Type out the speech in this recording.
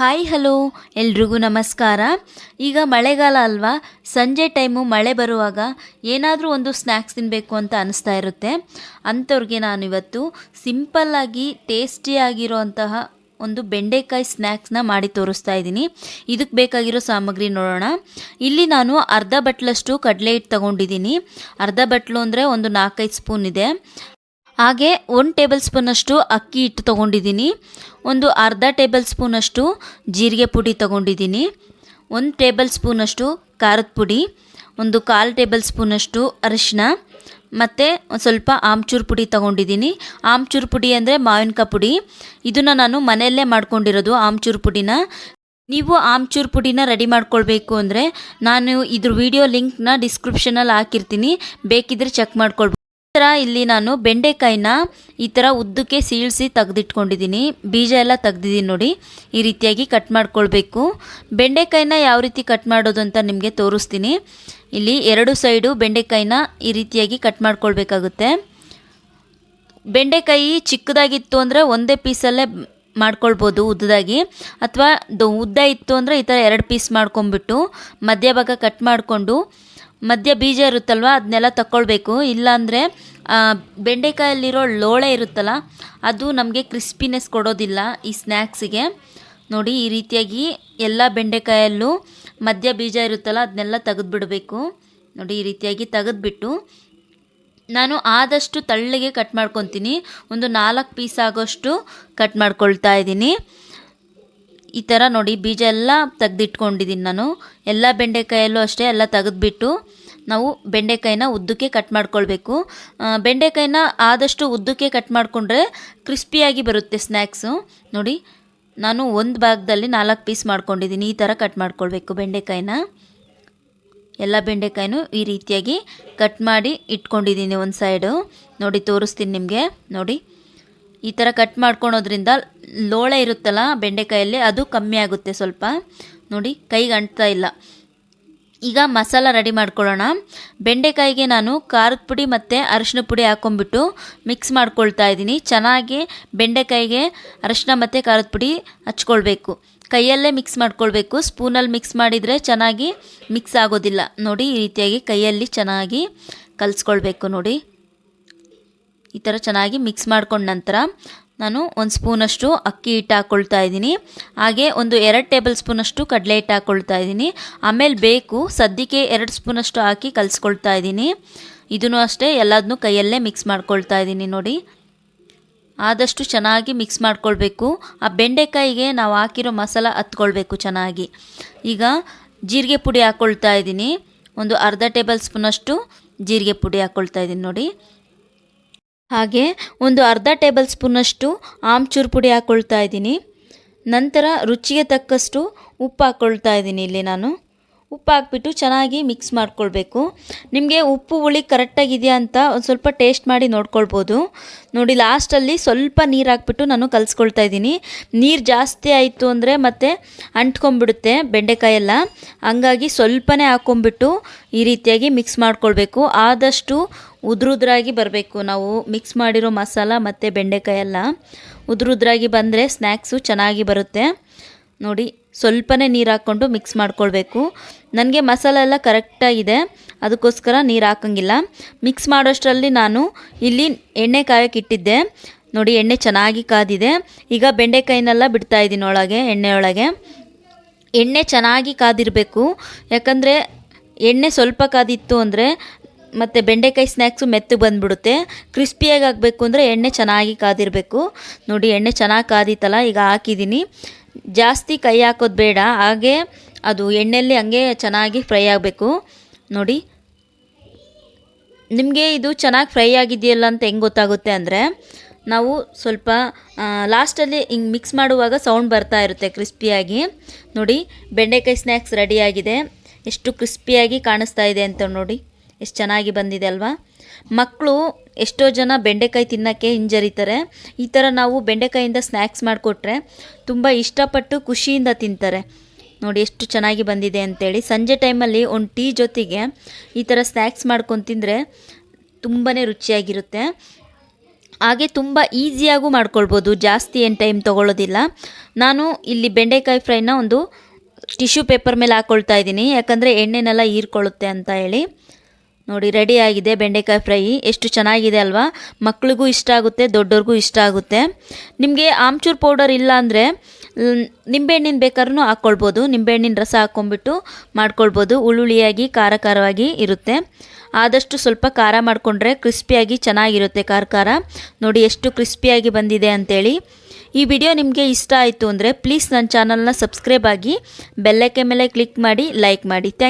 Hi, hello. ಎಲ್ರಿಗೂ ನಮಸ್ಕಾರ. ಈಗ ಮಳೆಗಾಲ ಅಲ್ವಾ? ಸಂಜೆ ಟೈಮು ಮಳೆ ಬರುವಾಗ ಏನಾದರೂ ಒಂದು ಸ್ನ್ಯಾಕ್ಸ್ ತಿನ್ನಬೇಕು ಅಂತ ಅನಿಸ್ತಾ ಇರುತ್ತೆ. ಅಂಥವ್ರಿಗೆ ನಾನಿವತ್ತು ಸಿಂಪಲ್ಲಾಗಿ ಟೇಸ್ಟಿಯಾಗಿರೋಂತಹ ಒಂದು ಬೆಂಡೆಕಾಯಿ ಸ್ನ್ಯಾಕ್ಸ್ನ ಮಾಡಿ ತೋರಿಸ್ತಾ ಇದ್ದೀನಿ. ಇದಕ್ಕೆ ಬೇಕಾಗಿರೋ ಸಾಮಗ್ರಿ ನೋಡೋಣ. ಇಲ್ಲಿ ನಾನು ಅರ್ಧ ಬಟ್ಲಷ್ಟು ಕಡಲೆ ಹಿಟ್ಟು ತಗೊಂಡಿದ್ದೀನಿ. ಅರ್ಧ ಬಟ್ಲು ಅಂದರೆ ಒಂದು ನಾಲ್ಕೈದು ಸ್ಪೂನ್ ಇದೆ. ಹಾಗೆ ಒಂದು ಟೇಬಲ್ ಸ್ಪೂನಷ್ಟು ಅಕ್ಕಿ ಹಿಟ್ಟು ತೊಗೊಂಡಿದ್ದೀನಿ. ಒಂದು ಅರ್ಧ ಟೇಬಲ್ ಸ್ಪೂನಷ್ಟು ಜೀರಿಗೆ ಪುಡಿ ತೊಗೊಂಡಿದ್ದೀನಿ. ಒಂದು ಟೇಬಲ್ ಸ್ಪೂನಷ್ಟು ಖಾರದ ಪುಡಿ. ಒಂದು ಕಾಲು ಟೇಬಲ್ ಸ್ಪೂನಷ್ಟು ಅರಿಶಿನ ಮತ್ತು ಒಂದು ಸ್ವಲ್ಪ ಆಮ್ಚೂರು ಪುಡಿ ತೊಗೊಂಡಿದ್ದೀನಿ. ಆಮ್ಚೂರು ಪುಡಿ ಅಂದರೆ ಮಾವಿನಕಾಯಿ ಪುಡಿ. ಇದನ್ನು ನಾನು ಮನೆಯಲ್ಲೇ ಮಾಡ್ಕೊಂಡಿರೋದು ಆಮ್ಚೂರು ಪುಡಿನ. ನೀವು ಆಮ್ಚೂರು ಪುಡಿನ ರೆಡಿ ಮಾಡ್ಕೊಳ್ಬೇಕು ಅಂದರೆ ನಾನು ಇದ್ರ ವಿಡಿಯೋ ಲಿಂಕ್ನ ಡಿಸ್ಕ್ರಿಪ್ಷನಲ್ಲಿ ಹಾಕಿರ್ತೀನಿ. ಬೇಕಿದ್ರೆ ಚೆಕ್ ಮಾಡ್ಕೊಳ್ಬೋದು ಥರ ಇಲ್ಲಿ ನಾನು ಬೆಂಡೆಕಾಯಿನ ಈ ಥರ ಉದ್ದಕ್ಕೆ ಸೀಳಿಸಿ ತೆಗೆದಿಟ್ಕೊಂಡಿದ್ದೀನಿ. ಬೀಜ ಎಲ್ಲ ತೆಗ್ದಿದ್ದೀನಿ ನೋಡಿ. ಈ ರೀತಿಯಾಗಿ ಕಟ್ ಮಾಡ್ಕೊಳ್ಬೇಕು. ಬೆಂಡೆಕಾಯಿನ ಯಾವ ರೀತಿ ಕಟ್ ಮಾಡೋದು ಅಂತ ನಿಮಗೆ ತೋರಿಸ್ತೀನಿ. ಇಲ್ಲಿ ಎರಡು ಸೈಡು ಬೆಂಡೆಕಾಯಿನ ಈ ರೀತಿಯಾಗಿ ಕಟ್ ಮಾಡ್ಕೊಳ್ಬೇಕಾಗುತ್ತೆ. ಬೆಂಡೆಕಾಯಿ ಚಿಕ್ಕದಾಗಿತ್ತು ಅಂದರೆ ಒಂದೇ ಪೀಸಲ್ಲೇ ಮಾಡ್ಕೊಳ್ಬೋದು ಉದ್ದದಾಗಿ. ಅಥವಾ ಉದ್ದ ಇತ್ತು ಅಂದರೆ ಈ ಥರ ಎರಡು ಪೀಸ್ ಮಾಡ್ಕೊಂಬಿಟ್ಟು ಮಧ್ಯಭಾಗ ಕಟ್ ಮಾಡಿಕೊಂಡು ಮಧ್ಯ ಬೀಜ ಇರುತ್ತಲ್ವ ಅದನ್ನೆಲ್ಲ ತಗೊಳ್ಬೇಕು ಇಲ್ಲಾಂದರೆ ಬೆಂಡೆಕಾಯಲ್ಲಿರೋ ಲೋಳೆ ಇರುತ್ತಲ್ಲ, ಅದು ನಮಗೆ ಕ್ರಿಸ್ಪಿನೆಸ್ ಕೊಡೋದಿಲ್ಲ ಈ ಸ್ನ್ಯಾಕ್ಸಿಗೆ. ನೋಡಿ, ಈ ರೀತಿಯಾಗಿ ಎಲ್ಲ ಬೆಂಡೆಕಾಯಲ್ಲೂ ಮಧ್ಯ ಬೀಜ ಇರುತ್ತಲ್ಲ ಅದನ್ನೆಲ್ಲ ತೆಗೆದುಬಿಡಬೇಕು. ನೋಡಿ, ಈ ರೀತಿಯಾಗಿ ತೆಗೆದುಬಿಟ್ಟು, ನಾನು ಆದಷ್ಟು ತಳ್ಳಗೆ ಕಟ್ ಮಾಡ್ಕೊತೀನಿ. ಒಂದು ನಾಲ್ಕು ಪೀಸ್ ಆಗೋಷ್ಟು ಕಟ್ ಮಾಡ್ಕೊಳ್ತಾ ಇದ್ದೀನಿ. ಈ ಥರ ನೋಡಿ, ಬೀಜ ಎಲ್ಲ ತೆಗೆದಿಟ್ಕೊಂಡಿದ್ದೀನಿ ನಾನು. ಎಲ್ಲ ಬೆಂಡೆಕಾಯಲ್ಲೂ ಅಷ್ಟೇ, ಎಲ್ಲ ತೆಗೆದ್ಬಿಟ್ಟು ನಾವು ಬೆಂಡೆಕಾಯಿನ ಉದ್ದಕ್ಕೆ ಕಟ್ ಮಾಡ್ಕೊಳ್ಬೇಕು. ಬೆಂಡೆಕಾಯಿನ ಆದಷ್ಟು ಉದ್ದಕ್ಕೆ ಕಟ್ ಮಾಡಿಕೊಂಡ್ರೆ ಕ್ರಿಸ್ಪಿಯಾಗಿ ಬರುತ್ತೆ ಸ್ನ್ಯಾಕ್ಸು ನೋಡಿ, ನಾನು ಒಂದು ಭಾಗದಲ್ಲಿ ನಾಲ್ಕು ಪೀಸ್ ಮಾಡ್ಕೊಂಡಿದ್ದೀನಿ ಈ ಥರ ಕಟ್ ಮಾಡ್ಕೊಳ್ಬೇಕು ಬೆಂಡೆಕಾಯಿನ. ಎಲ್ಲ ಬೆಂಡೆಕಾಯಿನೂ ಈ ರೀತಿಯಾಗಿ ಕಟ್ ಮಾಡಿ ಇಟ್ಕೊಂಡಿದ್ದೀನಿ ಒಂದು ಸೈಡು ನೋಡಿ, ತೋರಿಸ್ತೀನಿ ನಿಮಗೆ. ನೋಡಿ, ಈ ಥರ ಕಟ್ ಮಾಡ್ಕೊಳೋದ್ರಿಂದ ಲೋಳೆ ಇರುತ್ತಲ್ಲ ಬೆಂಡೆಕಾಯಲ್ಲಿ, ಅದು ಕಮ್ಮಿ ಆಗುತ್ತೆ ಸ್ವಲ್ಪ. ನೋಡಿ ಕೈಗೆ ಅಂಟ್ತಾ ಇಲ್ಲ. ಈಗ ಮಸಾಲ ರೆಡಿ ಮಾಡ್ಕೊಳ್ಳೋಣ. ಬೆಂಡೆಕಾಯಿಗೆ ನಾನು ಖಾರದ ಪುಡಿ ಮತ್ತು ಅರಿಶಿನ ಪುಡಿ ಹಾಕ್ಕೊಂಬಿಟ್ಟು ಮಿಕ್ಸ್ ಮಾಡ್ಕೊಳ್ತಾ ಇದ್ದೀನಿ. ಚೆನ್ನಾಗಿ ಬೆಂಡೆಕಾಯಿಗೆ ಅರಿಶಿನ ಮತ್ತು ಖಾರದ ಪುಡಿ ಹಚ್ಕೊಳ್ಬೇಕು. ಕೈಯಲ್ಲೇ ಮಿಕ್ಸ್ ಮಾಡ್ಕೊಳ್ಬೇಕು. ಸ್ಪೂನಲ್ಲಿ ಮಿಕ್ಸ್ ಮಾಡಿದರೆ ಚೆನ್ನಾಗಿ ಮಿಕ್ಸ್ ಆಗೋದಿಲ್ಲ. ನೋಡಿ, ಈ ರೀತಿಯಾಗಿ ಕೈಯಲ್ಲಿ ಚೆನ್ನಾಗಿ ಕಲಿಸ್ಕೊಳ್ಬೇಕು ನೋಡಿ. ಈ ಥರ ಚೆನ್ನಾಗಿ ಮಿಕ್ಸ್ ಮಾಡ್ಕೊಂಡ ನಂತರ ನಾನು ಒಂದು ಸ್ಪೂನಷ್ಟು ಅಕ್ಕಿ ಹಿಟ್ಟು ಹಾಕ್ಕೊಳ್ತಾ ಇದ್ದೀನಿ. ಹಾಗೆ ಒಂದು ಎರಡು ಟೇಬಲ್ ಸ್ಪೂನಷ್ಟು ಕಡಲೆ ಹಿಟ್ಟು ಹಾಕ್ಕೊಳ್ತಾ ಇದ್ದೀನಿ. ಆಮೇಲೆ ಬೇಕು, ಸದ್ಯಕ್ಕೆ ಎರಡು ಸ್ಪೂನಷ್ಟು ಹಾಕಿ ಕಲಿಸ್ಕೊಳ್ತಾ ಇದ್ದೀನಿ. ಇದನ್ನು ಅಷ್ಟೇ ಎಲ್ಲದನ್ನೂ ಕೈಯಲ್ಲೇ ಮಿಕ್ಸ್ ಮಾಡ್ಕೊಳ್ತಾ ಇದ್ದೀನಿ ನೋಡಿ. ಆದಷ್ಟು ಚೆನ್ನಾಗಿ ಮಿಕ್ಸ್ ಮಾಡ್ಕೊಳ್ಬೇಕು. ಆ ಬೆಂಡೆಕಾಯಿಗೆ ನಾವು ಹಾಕಿರೋ ಮಸಾಲ ಹತ್ಕೊಳ್ಬೇಕು ಚೆನ್ನಾಗಿ. ಈಗ ಜೀರಿಗೆ ಪುಡಿ ಹಾಕ್ಕೊಳ್ತಾ ಇದ್ದೀನಿ. ಒಂದು ಅರ್ಧ ಟೇಬಲ್ ಸ್ಪೂನಷ್ಟು ಜೀರಿಗೆ ಪುಡಿ ಹಾಕ್ಕೊಳ್ತಾ ಇದ್ದೀನಿ ನೋಡಿ. ಹಾಗೆ ಒಂದು ಅರ್ಧ ಟೇಬಲ್ ಸ್ಪೂನಷ್ಟು ಆಮ್ಚೂರು ಪುಡಿ ಹಾಕ್ಕೊಳ್ತಾ ಇದ್ದೀನಿ. ನಂತರ ರುಚಿಗೆ ತಕ್ಕಷ್ಟು ಉಪ್ಪು ಹಾಕ್ಕೊಳ್ತಾ ಇದ್ದೀನಿ ಇಲ್ಲಿ ನಾನು. ಉಪ್ಪು ಹಾಕ್ಬಿಟ್ಟು ಚೆನ್ನಾಗಿ ಮಿಕ್ಸ್ ಮಾಡ್ಕೊಳ್ಬೇಕು. ನಿಮಗೆ ಉಪ್ಪು, ಹುಳಿ ಕರೆಕ್ಟಾಗಿದೆಯಾ ಅಂತ ಒಂದು ಸ್ವಲ್ಪ ಟೇಸ್ಟ್ ಮಾಡಿ ನೋಡ್ಕೊಳ್ಬೋದು. ನೋಡಿ ಲಾಸ್ಟಲ್ಲಿ ಸ್ವಲ್ಪ ನೀರು ಹಾಕ್ಬಿಟ್ಟು ನಾನು ಕಲಿಸ್ಕೊಳ್ತಾ ಇದ್ದೀನಿ. ನೀರು ಜಾಸ್ತಿ ಆಯಿತು ಅಂದರೆ ಮತ್ತೆ ಅಂಟ್ಕೊಂಬಿಡುತ್ತೆ ಬೆಂಡೆಕಾಯೆಲ್ಲ. ಹಂಗಾಗಿ ಸ್ವಲ್ಪನೇ ಹಾಕ್ಕೊಂಬಿಟ್ಟು ಈ ರೀತಿಯಾಗಿ ಮಿಕ್ಸ್ ಮಾಡ್ಕೊಳ್ಬೇಕು. ಆದಷ್ಟು ಉದ್ರುದ್ರಾಗಿ ಬರಬೇಕು. ನಾವು ಮಿಕ್ಸ್ ಮಾಡಿರೋ ಮಸಾಲ ಮತ್ತು ಬೆಂಡೆಕಾಯೆಲ್ಲ ಉದುರುದ್ರಾಗಿ ಬಂದರೆ ಸ್ನ್ಯಾಕ್ಸು ಚೆನ್ನಾಗಿ ಬರುತ್ತೆ. ನೋಡಿ, ಸ್ವಲ್ಪನೇ ನೀರು ಹಾಕ್ಕೊಂಡು ಮಿಕ್ಸ್ ಮಾಡ್ಕೊಳ್ಬೇಕು. ನನಗೆ ಮಸಾಲ ಎಲ್ಲ ಕರೆಕ್ಟಾಗಿದೆ ಅದಕ್ಕೋಸ್ಕರ ನೀರು ಹಾಕಂಗಿಲ್ಲ. ಮಿಕ್ಸ್ ಮಾಡೋಷ್ಟರಲ್ಲಿ ನಾನು ಇಲ್ಲಿ ಎಣ್ಣೆ ಕಾಯಕ್ಕೆ ಇಟ್ಟಿದ್ದೆ. ನೋಡಿ, ಎಣ್ಣೆ ಚೆನ್ನಾಗಿ ಕಾದಿದೆ. ಈಗ ಬೆಂಡೆಕಾಯಿನೆಲ್ಲ ಬಿಡ್ತಾ ಇದ್ದೀನಿ ಒಳಗೆ, ಎಣ್ಣೆ ಒಳಗೆ. ಎಣ್ಣೆ ಚೆನ್ನಾಗಿ ಕಾದಿರಬೇಕು. ಯಾಕಂದರೆ ಎಣ್ಣೆ ಸ್ವಲ್ಪ ಕಾದಿತ್ತು ಅಂದರೆ ಮತ್ತು ಬೆಂಡೆಕಾಯಿ ಸ್ನ್ಯಾಕ್ಸು ಮೆತ್ತು ಬಂದುಬಿಡುತ್ತೆ. ಕ್ರಿಸ್ಪಿಯಾಗಿ ಆಗಬೇಕು ಅಂದರೆ ಎಣ್ಣೆ ಚೆನ್ನಾಗಿ ಕಾದಿರಬೇಕು. ನೋಡಿ, ಎಣ್ಣೆ ಚೆನ್ನಾಗಿ ಕಾದಿತ್ತಲ್ಲ ಈಗ ಹಾಕಿದ್ದೀನಿ ಜಾಸ್ತಿ ಕೈ ಹಾಕೋದು ಬೇಡ, ಹಾಗೆ ಅದು ಎಣ್ಣೆಯಲ್ಲಿ ಹಂಗೆ ಚೆನ್ನಾಗಿ ಫ್ರೈ ಆಗಬೇಕು. ನೋಡಿ. ನಿಮಗೆ ಇದು ಚೆನ್ನಾಗಿ ಫ್ರೈ ಆಗಿದೆಯಲ್ಲ ಅಂತ ಹೆಂಗೆ ಗೊತ್ತಾಗುತ್ತೆ ಅಂದರೆ, ನಾವು ಸ್ವಲ್ಪ ಲಾಸ್ಟಲ್ಲಿ ಹಿಂಗೆ ಮಿಕ್ಸ್ ಮಾಡುವಾಗ ಸೌಂಡ್ ಬರ್ತಾ ಇರುತ್ತೆ ಕ್ರಿಸ್ಪಿಯಾಗಿ. ನೋಡಿ, ಬೆಂಡೆಕಾಯಿ ಸ್ನ್ಯಾಕ್ಸ್ ರೆಡಿಯಾಗಿದೆ ಎಷ್ಟು ಕ್ರಿಸ್ಪಿಯಾಗಿ ಕಾಣಿಸ್ತಾ ಇದೆ ಅಂತ ನೋಡಿ. ಎಷ್ಟು ಚೆನ್ನಾಗಿ ಬಂದಿದೆ ಅಲ್ವಾ? ಮಕ್ಕಳು ಎಷ್ಟೋ ಜನ ಬೆಂಡೆಕಾಯಿ ತಿನ್ನೋಕ್ಕೆ ಹಿಂಜರಿತಾರೆ. ಈ ಥರ ನಾವು ಬೆಂಡೆಕಾಯಿಂದ ಸ್ನ್ಯಾಕ್ಸ್ ಮಾಡಿಕೊಟ್ರೆ ತುಂಬ ಇಷ್ಟಪಟ್ಟು ಖುಷಿಯಿಂದ ತಿಂತಾರೆ. ನೋಡಿ ಎಷ್ಟು ಚೆನ್ನಾಗಿ ಬಂದಿದೆ ಅಂತೇಳಿ. ಸಂಜೆ ಟೈಮಲ್ಲಿ ಒಂದು ಟೀ ಜೊತೆಗೆ ಈ ಥರ ಸ್ನ್ಯಾಕ್ಸ್ ಮಾಡ್ಕೊಂಡು ತಿಂದರೆ ತುಂಬಾ ರುಚಿಯಾಗಿರುತ್ತೆ. ಹಾಗೆ ತುಂಬ ಈಸಿಯಾಗೂ ಮಾಡ್ಕೊಳ್ಬೋದು. ಜಾಸ್ತಿ ಏನು ಟೈಮ್ ತೊಗೊಳ್ಳೋದಿಲ್ಲ. ನಾನು ಇಲ್ಲಿ ಬೆಂಡೆಕಾಯಿ ಫ್ರೈನ ಒಂದು ಟಿಶ್ಯೂ ಪೇಪರ್ ಮೇಲೆ ಹಾಕ್ಕೊಳ್ತಾ ಇದ್ದೀನಿ. ಯಾಕಂದರೆ ಎಣ್ಣೆನೆಲ್ಲ ಹೀರ್ಕೊಳ್ಳುತ್ತೆ ಅಂತ ಹೇಳಿ. ನೋಡಿ ರೆಡಿ ಆಗಿದೆ ಬೆಂಡೆಕಾಯಿ ಫ್ರೈ. ಎಷ್ಟು ಚೆನ್ನಾಗಿದೆ ಅಲ್ವಾ? ಮಕ್ಳಿಗೂ ಇಷ್ಟ ಆಗುತ್ತೆ, ದೊಡ್ಡವ್ರಿಗೂ ಇಷ್ಟ ಆಗುತ್ತೆ. ನಿಮಗೆ ಆಮ್ಚೂರ್ ಪೌಡರ್ ಇಲ್ಲ ಅಂದರೆ ನಿಂಬೆಹಣ್ಣಿನ ಬೇಕಾದ್ರೂ ಹಾಕ್ಕೊಳ್ಬೋದು ನಿಂಬೆಹಣ್ಣಿನ ರಸ ಹಾಕ್ಕೊಂಬಿಟ್ಟು ಮಾಡ್ಕೊಳ್ಬೋದು. ಹುಳುಳಿಯಾಗಿ ಖಾರ ಖಾರವಾಗಿ ಇರುತ್ತೆ. ಆದಷ್ಟು ಸ್ವಲ್ಪ ಖಾರ ಮಾಡಿಕೊಂಡ್ರೆ ಕ್ರಿಸ್ಪಿಯಾಗಿ ಚೆನ್ನಾಗಿರುತ್ತೆ ಖಾರ ಖಾರ ನೋಡಿ, ಎಷ್ಟು ಕ್ರಿಸ್ಪಿಯಾಗಿ ಬಂದಿದೆ ಅಂತೇಳಿ. ಈ ವಿಡಿಯೋ ನಿಮಗೆ ಇಷ್ಟ ಆಯಿತು ಅಂದರೆ, ಪ್ಲೀಸ್ ನನ್ನ ಚಾನಲ್ನ ಸಬ್ಸ್ಕ್ರೈಬ್ ಆಗಿ ಬೆಲ್ಲಕ್ಕೆ ಮೇಲೆ ಕ್ಲಿಕ್ ಮಾಡಿ, ಲೈಕ್ ಮಾಡಿ. ಥ್ಯಾಂಕ್